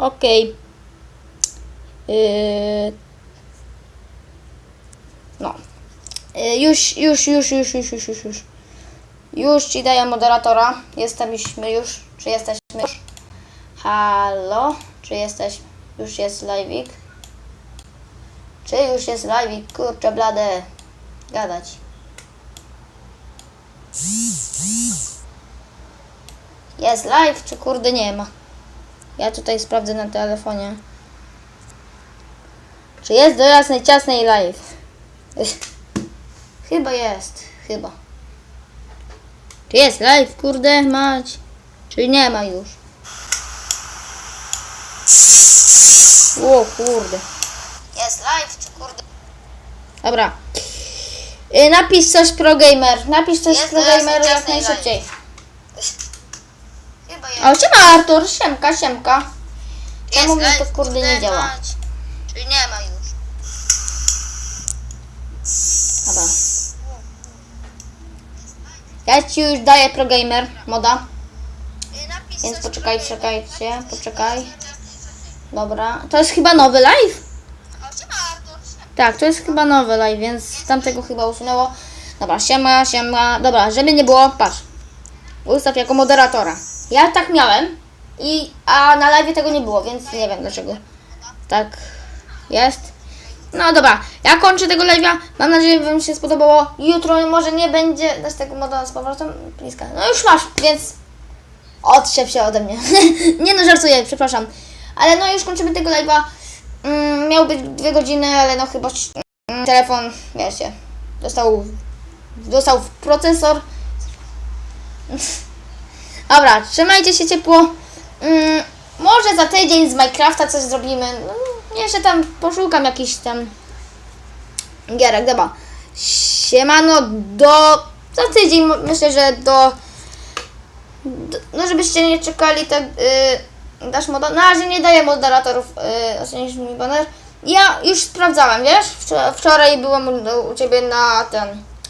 Okej. Yy... No. Yy, już, już, już, już, już, już, już, już. Już ci daję moderatora. Jesteśmy już. Czy jesteśmy już? Halo? Czy jesteś? Już jest live'ik? Czy już jest live'ik? Kurczę blade. Gadać. Jest live, czy kurde nie ma? Ja tutaj sprawdzę na telefonie. Czy jest do jasnej ciasnej live? Chyba jest, chyba. Czy jest live, kurde, mać? Czy nie ma już? O kurde. Jest live, czy kurde? Dobra. Y, napisz coś pro gamer. Napisz coś Jest pro gamer jak najszybciej. Chyba jest. O, siema Artur, siemka, siemka. Czemu mi to kurde nie działa? Czyli nie ma już. Dobra. Ja ci już daję pro gamer moda, więc poczekaj, czekajcie, poczekaj. Dobra, to jest chyba nowy live? Tak, to jest chyba nowy live, więc tamtego chyba usunęło. Dobra, siema, siema. Dobra, żeby nie było, patrz. Ustaw jako moderatora. Ja tak miałem, i, a na live tego nie było, więc nie wiem dlaczego. Tak jest. No dobra, ja kończę tego live'a. Mam nadzieję, że Wam się spodobało. Jutro może nie będzie dać tego moda z powrotem. Bliska. No już masz, więc odsiep się ode mnie. nie no, żartuję, przepraszam. Ale no już kończymy tego live'a. Mm, miał być dwie godziny, ale no chyba mm, telefon, wiecie, dostał, dostał w procesor. Dobra, trzymajcie się ciepło. Mm, może za tydzień z Minecrafta coś zrobimy. No, jeszcze tam poszukam jakiś tam gierek, dobra. Siemano, do... Za tydzień myślę, że do... do no żebyście nie czekali tak... Yy, dasz moda... Na razie nie daję moderatorów. Yy, ocenisz mi. Ja już sprawdzałem, wiesz? Wczoraj byłam u, u Ciebie na ten...